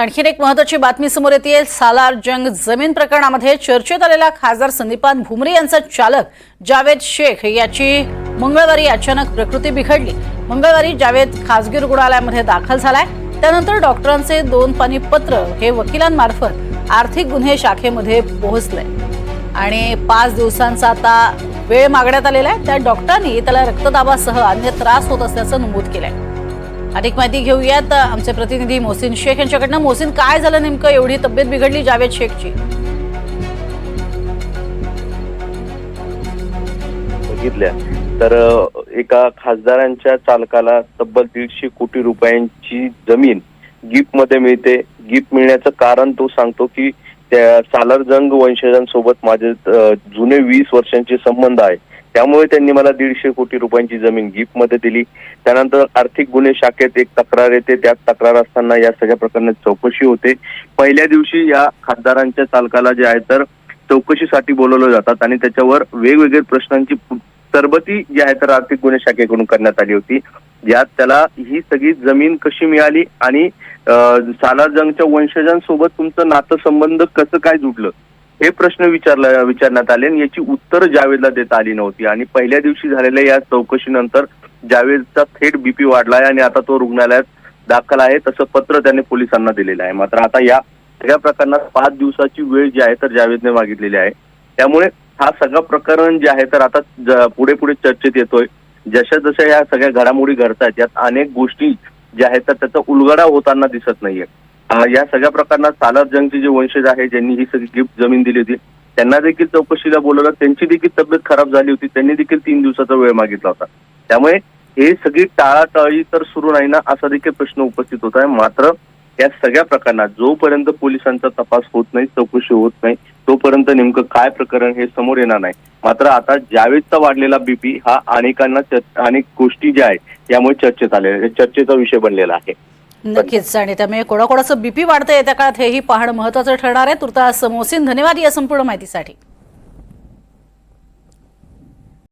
आणखीन एक महत्वाची बातमी समोर येते. सालार जंग जमीन प्रकरणामध्ये चर्चेत आलेला खासदार संदीपान भुमरे यांचा चालक जावेद शेख याची मंगळवारी अचानक प्रकृती बिघडली. मंगळवारी जावेद खासगी रुग्णालयामध्ये दाखल झालाय. त्यानंतर डॉक्टरांचे दोन पानी पत्र हे वकिलांमार्फत आर्थिक गुन्हे शाखेमध्ये पोहोचले. आणि पाच दिवसांचा आता वेळ मागण्यात आलेला आहे. त्या डॉक्टरांनी त्याला रक्तदाबासह अन्य त्रास होत असल्याचं नमूद केलंय. अधिक माहिती घेऊयात. आमचे प्रतिनिधी मोहसिन शेख यांच्याकडनं. मोहसिन काय झालं नेमकं? एवढी तब्येत बिघडली जावेद शेखची. बघितल्या तर एका खासदारांच्या चालकाला तब्बल दीडशे कोटी रुपयांची जमीन गिफ्टमध्ये मिळते. गिफ्ट मिळण्याचं कारण तो सांगतो की त्या सालारजंग वंशजांसोबत माझे जुने वीस वर्षांचे संबंध आहे. त्यामुळे त्यांनी मला दीडशे कोटी रुपयांची जमीन गिफ्टमध्ये दिली. त्यानंतर आर्थिक गुन्हे शाखेत एक तक्रार येते. त्यात तक्रार असताना या सगळ्या प्रकरणात चौकशी होते. पहिल्या दिवशी या खासदारांच्या चालकाला जे आहे तर चौकशीसाठी बोलवलं जातात आणि त्याच्यावर वेगवेगळ्या प्रश्नांची तरबती जी आहे तर आर्थिक गुन्हे शाखेकडून करण्यात आली होती. यात त्याला ही सगळी जमीन कशी मिळाली आणि सालारजंगच्या वंशजांसोबत तुमचं नातेसंबंध कसं काय जुडलं? हे प्रश्न विचारला विचारण्यात आले आणि याची उत्तर जावेदला देता आली नव्हती. आणि पहिल्या दिवशी झालेल्या या चौकशीनंतर जावेदचा थेट बीपी वाढलाय आणि आता तो रुग्णालयात दाखल आहे तसं पत्र त्याने पोलिसांना दिलेलं आहे. मात्र आता या सगळ्या प्रकरणात पाच दिवसाची वेळ जी आहे तर जावेदने मागितलेली आहे. त्यामुळे हा सगळं प्रकरण जे आहे तर आता पुढे पुढे चर्चेत येतोय. जशा जशा या सगळ्या घडामोडी घडतायत यात अनेक गोष्टी ज्या आहेत तर त्याचा उलगडा होताना दिसत नाहीये. या सगळ्या प्रकरणात सालार जंगचे जे वंशज आहे ज्यांनी ही सगळी गिफ्ट जमीन दिली होती त्यांना देखील चौकशीला बोलवलं. त्यांची देखील तब्येत खराब झाली होती. त्यांनी देखील तीन दिवसाचा वेळ मागितला होता. त्यामुळे हे सगळी टाळाटाळी तर सुरू नाही ना असा देखील प्रश्न उपस्थित होत आहे. मात्र या सगळ्या प्रकरणात जोपर्यंत पोलिसांचा तपास होत नाही चौकशी होत नाही तोपर्यंत नेमकं काय प्रकरण हे समोर येणार नाही. मात्र आता जावेदचा वाढलेला बीपी हा अनेकांना अनेक गोष्टी ज्या आहेत यामुळे चर्चेत आलेल्या चर्चेचा विषय बनलेला आहे. नक्कीच. आणि त्यामुळे कोणाकोणाचं बीपी वाढतंय त्या काळात हेही पाहणं महत्वाचं ठरणार आहे. तुर्तास मोहसिन धन्यवाद या संपूर्ण माहितीसाठी.